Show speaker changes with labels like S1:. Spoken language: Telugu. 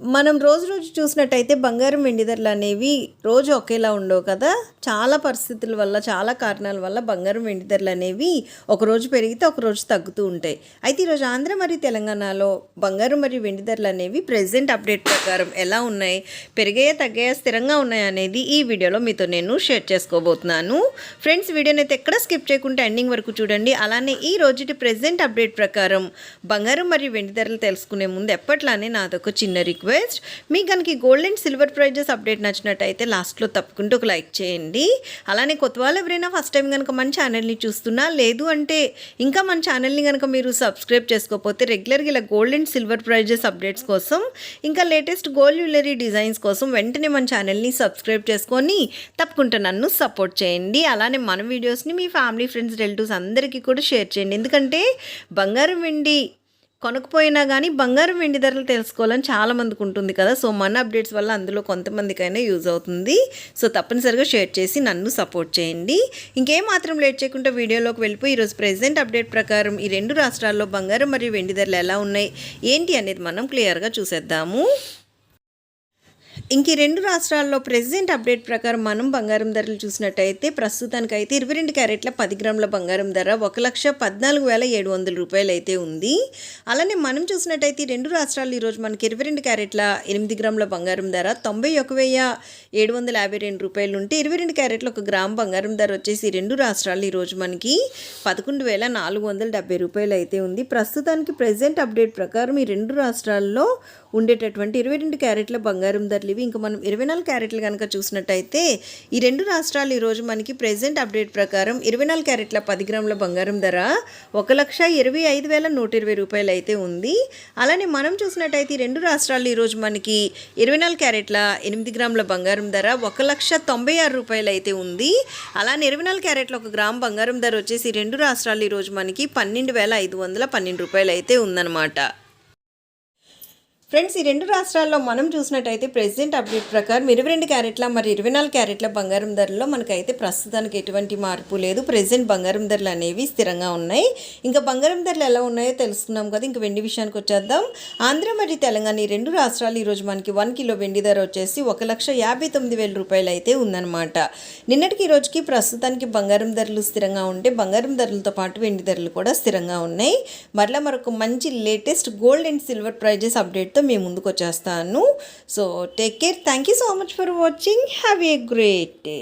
S1: మనం రోజు రోజు చూసినట్టయితే బంగారం వెండి ధరలు అనేవి రోజు ఒకేలా ఉండవు కదా. చాలా పరిస్థితుల వల్ల చాలా కారణాల వల్ల బంగారం వెండి ధరలు అనేవి ఒక రోజు పెరిగితే ఒకరోజు తగ్గుతూ ఉంటాయి. అయితే ఈరోజు ఆంధ్ర మరియు తెలంగాణలో బంగారం మరియు వెండి ధరలు అనేవి ప్రెసెంట్ అప్డేట్ ప్రకారం ఎలా ఉన్నాయి పెరిగాయా తగ్గాయా స్థిరంగా ఉన్నాయి అనేది ఈ వీడియోలో మీతో నేను షేర్ చేసుకోబోతున్నాను. ఫ్రెండ్స్ వీడియోని అయితే ఎక్కడ స్కిప్ చేయకుండా ఎండింగ్ వరకు చూడండి. అలానే ఈ రోజుటి ప్రెసెంట్ అప్డేట్ ప్రకారం బంగారం మరియు వెండి ధరలు తెలుసుకునే ముందు ఎప్పట్లానే నాదొక చిన్న రిక్వెస్ట్ మీకు కనుక gold and silver prices update నచ్చినట్టయితే లాస్ట్లో తప్పకుండా ఒక లైక్ చేయండి. అలానే కొత్త వాళ్ళు ఎవరైనా ఫస్ట్ టైం కనుక మన ఛానల్ని చూస్తున్నా లేదు అంటే ఇంకా మన ఛానల్ని కనుక మీరు సబ్స్క్రైబ్ చేసుకోకపోతే రెగ్యులర్గా ఇలా gold and silver prices updates కోసం ఇంకా లేటెస్ట్ గోల్డ్ జ్యువెలరీ డిజైన్స్ కోసం వెంటనే మన ఛానల్ని సబ్స్క్రైబ్ చేసుకొని తప్పకుండా నన్ను సపోర్ట్ చేయండి. అలానే మన వీడియోస్ని మీ ఫ్యామిలీ ఫ్రెండ్స్ రిలేటివ్స్ అందరికీ కూడా షేర్ చేయండి. ఎందుకంటే బంగారం వెండి కొనకపోయినా కానీ బంగారం వెండి ధరలు తెలుసుకోవాలని చాలా మందికి ఉంటుంది కదా. సో మన అప్డేట్స్ వల్ల అందులో కొంతమందికైనా యూజ్ అవుతుంది. సో తప్పనిసరిగా షేర్ చేసి నన్ను సపోర్ట్ చేయండి. ఇంకేం మాత్రం లేట్ చేయకుండా వీడియోలోకి వెళ్ళిపోయి ఈరోజు ప్రెసెంట్ అప్డేట్ ప్రకారం ఈ రెండు రాష్ట్రాల్లో బంగారం మరియు వెండి ధరలు ఎలా ఉన్నాయి? ఏంటి అనేది మనం క్లియర్గా చూసేద్దాము. ఇంక ఈ రెండు రాష్ట్రాల్లో ప్రెసెంట్ అప్డేట్ ప్రకారం మనం బంగారం ధరలు చూసినట్టయితే ప్రస్తుతానికి అయితే ఇరవై రెండు క్యారెట్ల పది గ్రాముల బంగారం ధర ఒక లక్ష పద్నాలుగు వేల ఏడు వందల రూపాయలు అయితే ఉంది. అలానే మనం చూసినట్టయితే రెండు రాష్ట్రాలు ఈరోజు మనకి ఇరవై రెండు క్యారెట్ల ఎనిమిది గ్రాముల బంగారం ధర తొంభై ఒక వెయ్యి ఏడు వందల యాభై రెండు రూపాయలు ఉంటే ఇరవై రెండు క్యారెట్ల ఒక గ్రామ్ బంగారం ధర వచ్చేసి రెండు రాష్ట్రాలు ఈరోజు మనకి పదకొండు వేల నాలుగు వందల డెబ్బై రూపాయలు అయితే ఉంది. ప్రస్తుతానికి ప్రెసెంట్ అప్డేట్ ప్రకారం ఈ రెండు రాష్ట్రాల్లో ఉండేటటువంటి ఇరవై రెండు క్యారెట్ల బంగారం ధరలు ఇవి ఇంకా మనం ఇరవై నాలుగు క్యారెట్లు కనుక చూసినట్టయితే ఈ రెండు రాష్ట్రాలు ఈరోజు మనకి ప్రెసెంట్ అప్డేట్ ప్రకారం ఇరవై నాలుగు క్యారెట్ల పది గ్రాముల బంగారం ధర ఒక లక్ష ఇరవై ఐదు వేల నూట ఇరవై రూపాయలు అయితే ఉంది. అలానే మనం చూసినట్టయితే ఈ రెండు రాష్ట్రాలు ఈరోజు మనకి ఇరవై నాలుగు క్యారెట్ల ఎనిమిది గ్రాముల బంగారం ధర ఒక లక్ష తొంభై ఆరు రూపాయలు అయితే ఉంది. అలానే ఇరవై నాలుగు క్యారెట్ల ఒక గ్రామ్ బంగారం ధర వచ్చేసి రెండు రాష్ట్రాలు ఈరోజు మనకి పన్నెండు వేల ఐదు వందల పన్నెండు రూపాయలు అయితే ఉందన్నమాట. ఫ్రెండ్స్ ఈ రెండు రాష్ట్రాల్లో మనం చూసినట్టయితే ప్రెసిడెంట్ అప్డేట్ ప్రకారం ఇరవై రెండు క్యారెట్ల మరి ఇరవై నాలుగు క్యారెట్ల బంగారం ధరల్లో మనకైతే ప్రస్తుతానికి ఎటువంటి మార్పు లేదు. ప్రెసిడెంట్ బంగారం ధరలు అనేవి స్థిరంగా ఉన్నాయి. ఇంకా బంగారం ధరలు ఎలా ఉన్నాయో తెలుసుకున్నాం కదా. ఇంకా వెండి విషయానికి వచ్చేద్దాం. ఆంధ్ర మరియు తెలంగాణ ఈ రెండు రాష్ట్రాలు ఈరోజు మనకి వన్ కిలో వెండి ధర వచ్చేసి ఒక లక్ష యాభై తొమ్మిది వేల రూపాయలు అయితే ఉందన్నమాట. నిన్నటికి ఈ రోజుకి ప్రస్తుతానికి బంగారం ధరలు స్థిరంగా ఉంటే బంగారం ధరలతో పాటు వెండి ధరలు కూడా స్థిరంగా ఉన్నాయి. మరలా మరొక మంచి latest gold and silver prices అప్డేట్తో మేము ముందుకు వచ్చేస్తాను so take care thank you so much for watching have a great day